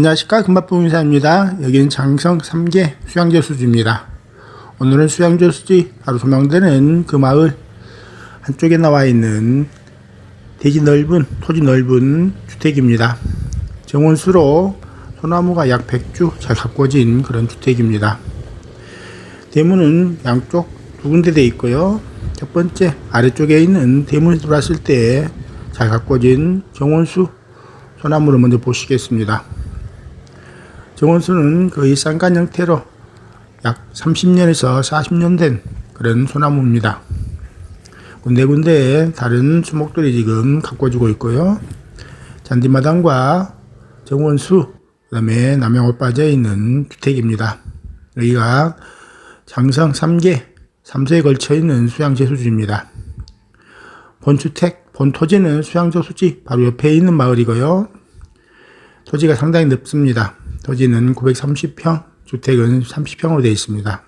안녕하십니까 금밥봉 인사입니다. 여기는 장성 3개 수양제 수지입니다. 오늘은 수양제 수지 바로 조망되는 그 마을 한쪽에 나와 있는 대지 넓은 토지 넓은 주택입니다. 정원수로 소나무가 약 100주 잘 가꿔진 그런 주택입니다. 대문은 양쪽 두 군데 돼 있고요. 첫 번째 아래쪽에 있는 대문에 들어왔을 때 잘 가꿔진 정원수 소나무를 먼저 보시겠습니다. 정원수는 거의 쌍간 형태로 약 30년에서 40년 된 그런 소나무입니다. 군데군데 다른 수목들이 지금 가꿔지고 있고요. 잔디마당과 정원수, 그 다음에 남양옷 빠져 있는 주택입니다. 여기가 장성 3개, 3세에 걸쳐 있는 수양제 수지입니다. 본주택, 본토지는 수양저 수지 바로 옆에 있는 마을이고요. 토지가 상당히 넓습니다. 토지는 930평, 주택은 30평으로 되어 있습니다.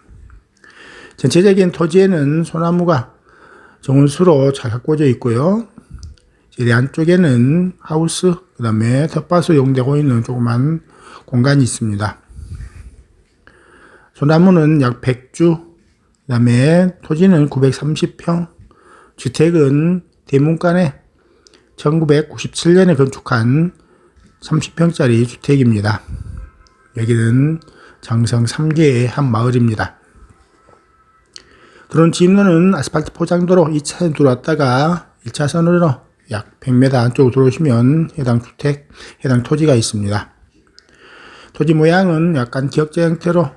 전체적인 토지에는 소나무가 정원수로 잘 가꿔져 있고요. 제 안쪽에는 하우스, 그 다음에 텃밭으로 이용되고 있는 조그만 공간이 있습니다. 소나무는 약 100주, 그 다음에 토지는 930평, 주택은 대문간에 1997년에 건축한 30평짜리 주택입니다. 여기는 장성 3개의 한 마을입니다. 들어온 진로는 아스팔트 포장도로 2차선 들어왔다가 1차선으로 약 100m 안쪽으로 들어오시면 해당 주택, 해당 토지가 있습니다. 토지 모양은 약간 기역자 형태로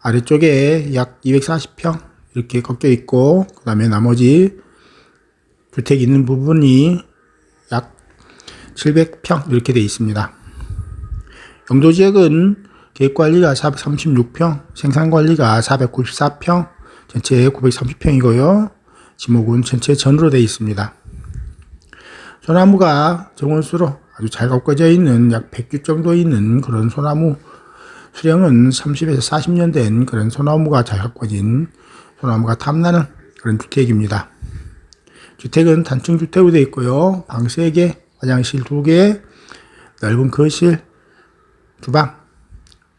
아래쪽에 약 240평 이렇게 꺾여 있고 그 다음에 나머지 주택 있는 부분이 약 700평 이렇게 되어 있습니다. 용도지역은 계획관리가 436평, 생산관리가 494평, 전체 930평이고요. 지목은 전체 전으로 되어 있습니다. 소나무가 정원수로 아주 잘 가꿔져 있는 약 100주 정도 있는 그런 소나무 수령은 30에서 40년 된 그런 소나무가 잘 가꿔진 소나무가 탐나는 그런 주택입니다. 주택은 단층 주택으로 되어 있고요. 방 3개, 화장실 2개, 넓은 거실, 주방,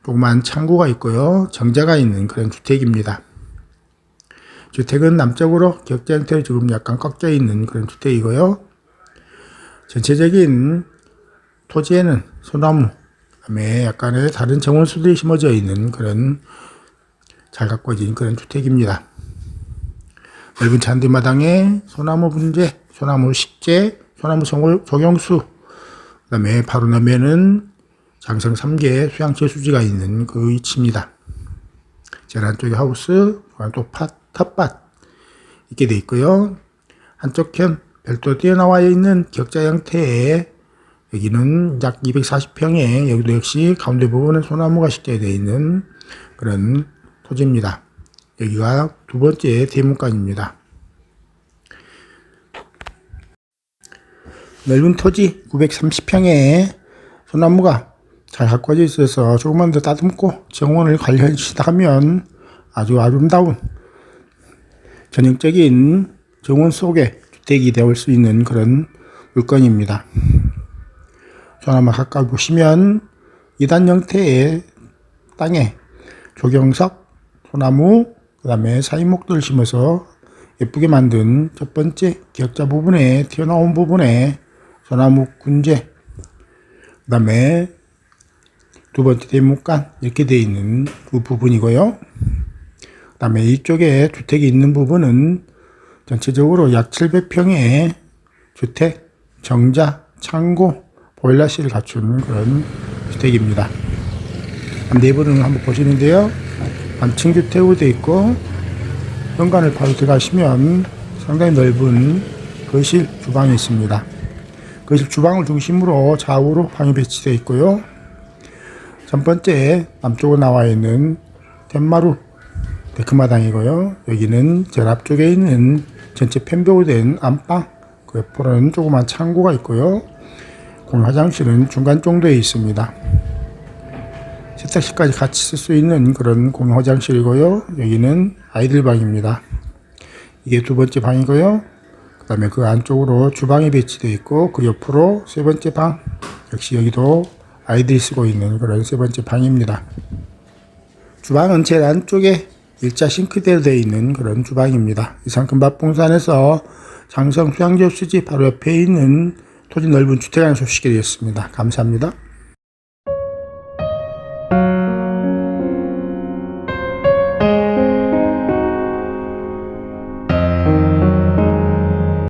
조그만 창고가 있고요. 정자가 있는 그런 주택입니다. 주택은 남쪽으로 격자 형태로 지금 약간 꺾여 있는 그런 주택이고요. 전체적인 토지에는 소나무, 그다음에 약간의 다른 정원수들이 심어져 있는 그런 잘 가꿔진 그런 주택입니다. 넓은 잔디마당에 소나무 분재, 소나무 식재, 소나무 조경수, 그 다음에 바로 나면은 장성 3개 수양채 수지가 있는 그 위치입니다. 제일 한쪽에 하우스, 또 팥, 텃밭 있게 돼 있고요. 한쪽 편 별도 뛰어나와 있는 격자 형태의 여기는 약 240평에 여기도 역시 가운데 부분은 소나무가 식재되어 있는 그런 토지입니다. 여기가 두 번째 대문간입니다. 넓은 토지 930평에 소나무가 잘 가꿔져 있어서 조금만 더 다듬고 정원을 관리해 주시다면 아주 아름다운 전형적인 정원 속에 주택이 되올 수 있는 그런 물건입니다. 소나무 가까이 보시면 2단 형태의 땅에 조경석, 소나무, 그 다음에 사인목들을 심어서 예쁘게 만든 첫 번째 기역자 부분에 튀어나온 부분에 소나무 군재, 그 다음에 두 번째 대문간 이렇게 되어 있는 그 부분이고요. 그 다음에 이쪽에 주택이 있는 부분은 전체적으로 약 700평의 주택, 정자, 창고, 보일러실을 갖춘 그런 주택입니다. 내부는 한번 보시는데요. 단층 주택으로 되어 있고 현관을 바로 들어가시면 상당히 넓은 거실 주방이 있습니다. 거실 주방을 중심으로 좌우로 방이 배치되어 있고요. 첫 번째 남쪽으로 나와 있는 텐마루 데크마당이고요. 여기는 저 앞쪽에 있는 전체 펜벽으로 된 안방 그 옆으로는 조그만 창고가 있고요. 공 화장실은 중간 정도에 있습니다. 세탁실까지 같이 쓸 수 있는 그런 공용 화장실이고요. 여기는 아이들 방입니다. 이게 두 번째 방이고요. 그 다음에 그 안쪽으로 주방이 배치되어 있고 그 옆으로 세 번째 방 역시 여기도 아이들이 쓰고 있는 그런 세 번째 방입니다. 주방은 제일 안쪽에 일자 싱크대로 되어 있는 그런 주방입니다. 이상 금밥봉산에서 장성 수양지업 수지 바로 옆에 있는 토지 넓은 주택 하나 소식드렸습니다. 감사합니다.